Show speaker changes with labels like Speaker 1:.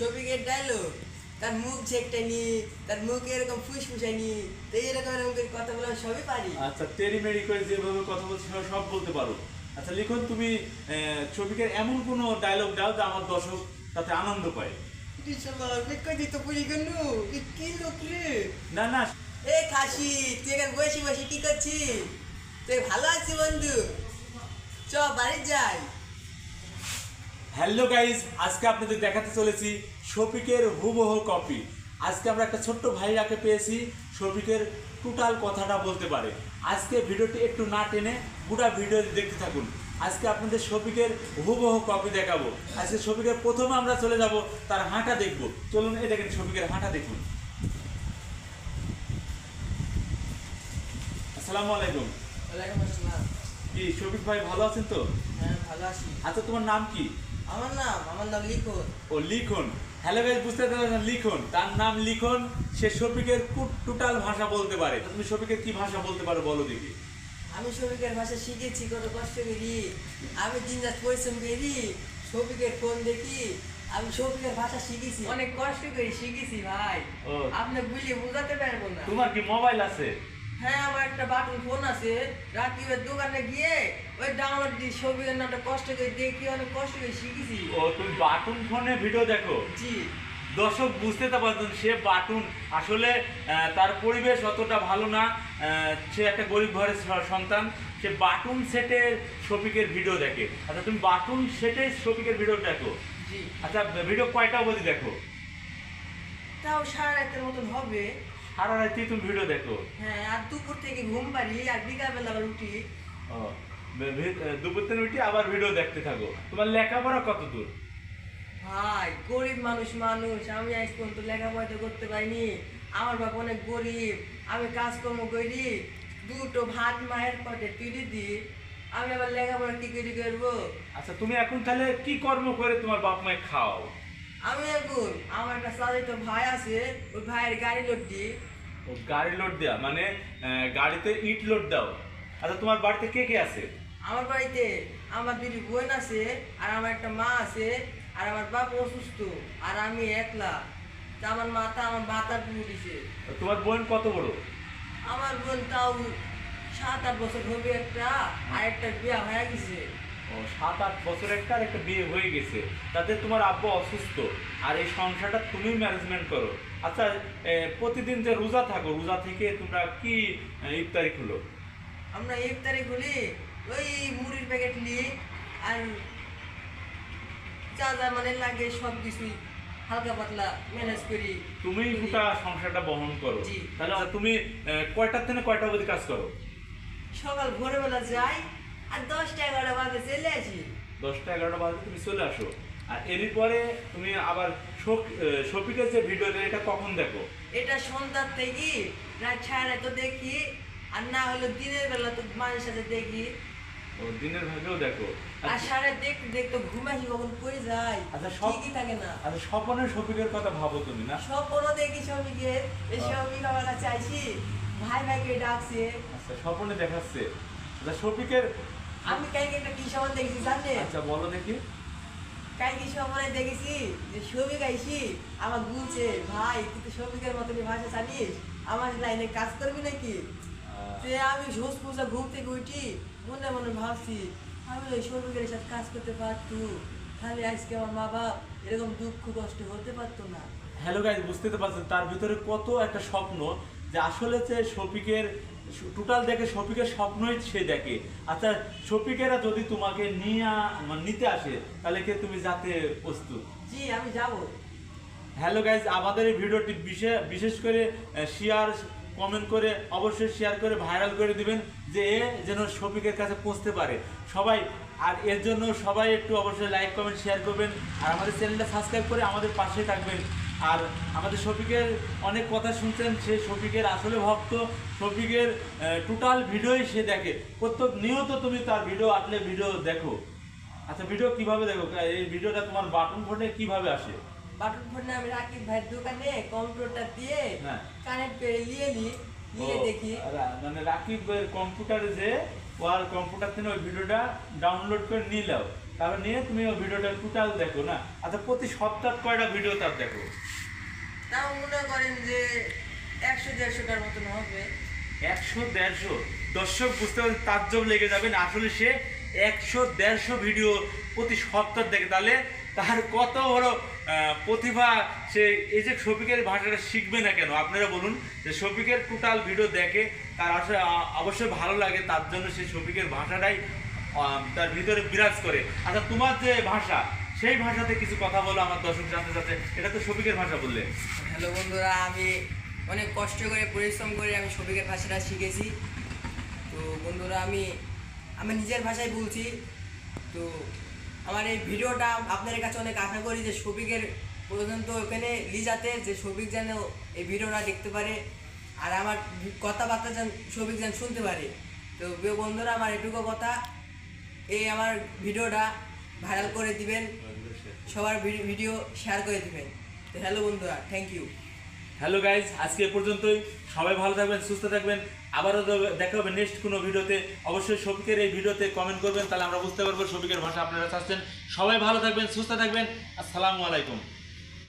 Speaker 1: শফিকের ডায়লগ তার মুখ ঝেকটানি তার মুখ এরকম ফুসফুসানি তো এরকম এরকম করে কথাগুলো আমি সবই পারি।
Speaker 2: আচ্ছা তেরি মেরি করে যেভাবে কথা বলছি সব বলতে পারো। আচ্ছা লিখন তুমি ছবিকে এমন কোনো ডায়লগ দাও যা আমার দর্শক তাতে আনন্দ পায়। না না।
Speaker 1: এ খাসি তুই এখানে বসে বসে কি করছিস? তুই ভালো আছিস বন্ধু? চ বাড়ি যাই।
Speaker 2: হ্যালো গাইজ আজকে আপনাদের দেখাতে চলেছি শফিকের হুবহু কপি। আজকে আমরা একটা ছোট্ট ভাইরাকে পেয়েছি শফিকের টোটাল কথাটা বলতে পারে। আজকে ভিডিওটি একটু না টেনে পুরো ভিডিও দেখতে থাকুন। আজকে আপনাদের শফিকের হুবহু কপি দেখাবো। আজকে শফিকের প্রথমে আমরা চলে যাব তার হাঁটা দেখব। চলুন এই দেখেন শফিকের হাঁটা দেখুন। আসসালামু আলাইকুম।
Speaker 1: ওয়ালাইকুম আসসালাম।
Speaker 2: কি শফিক ভাই ভালো আছেন তো?
Speaker 1: হ্যাঁ ভালো আছি।
Speaker 2: আচ্ছা তোমার নাম কি?
Speaker 1: আমার নাম আমার নাম লিখো
Speaker 2: ও লিখন। হ্যালো গাইজ বুঝতে পারছেন লিখন। তার নাম লিখন। সে শফিকের টোটাল ভাষা বলতে পারে। তুমি শফিকের কি ভাষা বলতে পারো বলো দেখি।
Speaker 1: আমি শফিকের ভাষা শিখেছি কত কষ্ট করি। আমি দিন রাত পরিশ্রম করি শফিকের ফোন দেখি। আমি শফিকের ভাষা শিখেছি। অনেক কষ্ট করে শিখেছি ভাই।
Speaker 2: ও।
Speaker 1: আপনি বুঝিয়ে বোঝাতে পারব না।
Speaker 2: তোমার কি মোবাইল আছে?
Speaker 1: হ্যাঁ আমার একটা বাটন ফোন আছে। রাকিবের দোকানে গিয়ে ওই ডাউনলোড দিয়ে শফিকের নামটা কষ্ট করে দেখি অনেক কষ্ট করে শিখেছি।
Speaker 2: ও তুমি বাটন ফোনে ভিডিও দেখো?
Speaker 1: জি।
Speaker 2: দর্শক বুঝতে তো পারছেন সে বাটুন আসলে তার পরিবেশ অতটা ভালো না। সে একটা গরিব ঘরের সন্তান সে বাটুন সেটের শফিকের ভিডিও দেখে। আচ্ছা তুমি বাটুন সেটে শফিকের ভিডিও দেখো?
Speaker 1: জি।
Speaker 2: আচ্ছা ভিডিও কয়টা অবধি দেখো?
Speaker 1: তাও সারা রাতের মতন হবে।
Speaker 2: সারা রাতেই তুমি ভিডিও দেখো।
Speaker 1: হ্যাঁ আর দুপুর থেকে ঘুম পারি আর বিকালবেলা আবার উঠি।
Speaker 2: ও, দুপুর থেকে উঠে আবার ভিডিও দেখতে থাকো। তোমার লেখাপড়া কত দূর?
Speaker 1: ভাই গরিব মানুষ মানুষ আমি আজ পর্যন্ত লেখাপড়া করতে পারিনি। আমার বাবা অনেক গরিব আমি কাজকর্ম করি দুটো ভাত মায়ের পথে তুলে দিই। আমি আবার লেখাপড়া কি করে করব?
Speaker 2: আচ্ছা তুমি এখন তাহলে কি কর্ম করে তোমার বাপ মায় খাও
Speaker 1: আমি এখন আমার একটা চালিত ভাই আছে ওই ভাইয়ের গাড়ি লোড দিই
Speaker 2: গাড়ি লোড দেওয়া মানে গাড়িতে ইট লোড দাও। আচ্ছা তোমার বাড়িতে কে কে আছে?
Speaker 1: আমার বাড়িতে আমার দুটি বোন আছে আর আমার একটা মা আছে আর আমার বাপ অসুস্থ আর আমি একলা। তা আমার মাথা আমার মাথা পুরো দিছে।
Speaker 2: তোমার বোন কত বড়?
Speaker 1: আমার বোন তাও সাত আট বছর হবে একটা আর একটা বিয়ে হয়ে গেছে।
Speaker 2: সাত আট বছর একটা একটা বিয়ে হয়ে গেছে তাতে তোমার আব্বু অসুস্থ আর এই সংসারটা তুমি ম্যানেজমেন্ট করো। আচ্ছা প্রতিদিন যে রোজা থাকো রোজা থেকে তোমরা কি ইফতারি খুলো?
Speaker 1: আমরা ইফতারি খুলি ওই মুড়ির প্যাকেট নিয়ে আর যা যা মানে লাগে সব কিছুই হালকা পাতলা ম্যানেজ করি
Speaker 2: তুমি গোটা সংসারটা বহন করো। তাহলে আচ্ছা, তুমি কয়টার থেকে কয়টা অবধি কাজ করো?
Speaker 1: সকাল ভোরবেলা যাই আর দশটা এগারোটা বাজে চলে আসি
Speaker 2: দশটা এগারোটা বাজে তুমি চলে আসো। আর এরই পরে তুমি আবার শফিকের যে ভিডিওটা এটা কখন দেখো?
Speaker 1: এটা সন্ধ্যার থেকে রাত সাড়ে তো দেখি আর না হলে দিনের বেলা তো মাঝে সাথে দেখি।
Speaker 2: ও দিনের ভাগেও দেখো।
Speaker 1: আর সাড়ে দেখতে দেখতে ঘুমাসি কখন পড়ে যায়
Speaker 2: আচ্ছা,
Speaker 1: ঠিকই থাকে না।
Speaker 2: আচ্ছা স্বপনের শফিকের কথা ভাবো তুমি না?
Speaker 1: স্বপ্নও দেখি সবিকে এই সবিক আমার আইছি ভাই ভাইকে ডাকছে।
Speaker 2: আচ্ছা স্বপনে দেখাচ্ছে। আচ্ছা শফিকের
Speaker 1: আমি কালকে একটা কি সমান দেখেছি জানলে?
Speaker 2: আচ্ছা বলো দেখি।
Speaker 1: কালকে সমানে দেখেছি যে সবিক আইছি আমার গুলছে ভাই তুই তো সবিকের মতনই ভাষা জানিস আমার লাইনে কাজ করবি নাকি? যে আমি ঘোষ পূজা ঘুম থেকে উঠি মনে মনে ভাবছি আমি ওই সবিকের সাথে কাজ করতে পারতু তাহলে আজকে আমার মা বাপ এরকম দুঃখ কষ্ট হতে পারতো না।
Speaker 2: হ্যালো গাইজ বুঝতে তো পারছেন তার ভিতরে কত একটা স্বপ্ন যে আসলে যে শফিকের টোটাল দেখে শফিকের স্বপ্নই সে দেখে। আচ্ছা শফিকেরা যদি তোমাকে নিয়ে মানে নিতে আসে তাহলে কি তুমি যাতে প্রস্তুত?
Speaker 1: জি আমি যাব।
Speaker 2: হ্যালো গাইজ আমাদের এই ভিডিওটি বিশেষ বিশেষ করে শেয়ার কমেন্ট করে অবশ্যই শেয়ার করে ভাইরাল করে দিবেন যে এ যেন শফিকের কাছে পৌঁছতে পারে। সবাই আর এর জন্য সবাই একটু অবশ্যই লাইক কমেন্ট শেয়ার করবেন। আর আমাদের চ্যানেলটা সাবস্ক্রাইব করে আমাদের পাশে থাকবেন। আর আমাদের শফিকের অনেক কথা শুনছেন সে শফিকের আসলে ভক্ত। শফিকের টোটাল ভিডিওই সে দেখে। প্রত্যেক নিয়ত তুমি তার ভিডিও আটলে ভিডিও দেখো। আচ্ছা ভিডিও কীভাবে দেখো? এই ভিডিওটা তোমার বাটন ফোনে কীভাবে আসে?
Speaker 1: বাটন ফোনে আমি রাকিব ভাইয়ের দোকানে কম্পিউটার দিয়ে
Speaker 2: হ্যাঁ।
Speaker 1: কানেক্ট করে নিয়ে নি নিয়ে দেখি।
Speaker 2: মানে রাকিবের কম্পিউটারে যে ওর কম্পিউটার থেকে ওই ভিডিওটা ডাউনলোড করে নিলাও তারপর নিয়ে তুমি ওই ভিডিওটা টোটাল দেখো না? আচ্ছা প্রতি সপ্তাহ কয়টা ভিডিও তার দেখো?
Speaker 1: তাও মনে করেন যে একশো দেড়শোটার মতন হবে।
Speaker 2: একশো দেড়শো? দর্শক বুঝতে পারছেন তাজ্জব লেগে যাবেন আসলে সে একশো দেড়শো ভিডিও প্রতি সপ্তাহ দেখে। তাহলে তার কত বড় প্রতিভা, সে এই যে শফিকের ভাষাটা শিখবে না কেন? আপনারা বলুন যে শফিকের টোটাল ভিডিও দেখে তার আসলে অবশ্যই ভালো লাগে, তার জন্য সে শফিকের ভাষাটাই তার ভিতরে বিরাজ করে। আচ্ছা তোমার যে ভাষা, সেই ভাষাতে কিছু কথা বলো আমার দর্শক জানতে চাচ্ছে। এটা তো শফিকের ভাষা বললে।
Speaker 1: হ্যালো বন্ধুরা, আমি অনেক কষ্ট করে পরিশ্রম করে আমি শফিকের ভাষাটা শিখেছি। তো বন্ধুরা, আমি আমি নিজের ভাষায় বলছি। তো আমার এই ভিডিওটা আপনাদের কাছে অনেক আশা করি যে শফিকের পর্যন্ত ওখানে লিজাতে যে শফিক যেন এই ভিডিওটা দেখতে পারে আর আমার কথাবার্তা যেন শফিক যেন শুনতে পারে। তো বন্ধুরা, আমার এটুকু কথা, এই আমার ভিডিওটা ভাইরাল করে দিবেন, সবার ভিডিও শেয়ার করে দিবেন। তো হ্যালো বন্ধুরা থ্যাংক ইউ
Speaker 2: হ্যালো গাইজ আজকে পর্যন্তই। সবাই ভালো থাকবেন, সুস্থ থাকবেন। আবারও দেখা হবে নেক্সট কোনো ভিডিওতে। অবশ্যই শফিকের এই ভিডিওতে কমেন্ট করবেন, তাহলে আমরা বুঝতে পারব শফিকের ভাষা আপনারা চাচ্ছেন। সবাই ভালো থাকবেন, সুস্থ থাকবেন। আসসালামু আলাইকুম।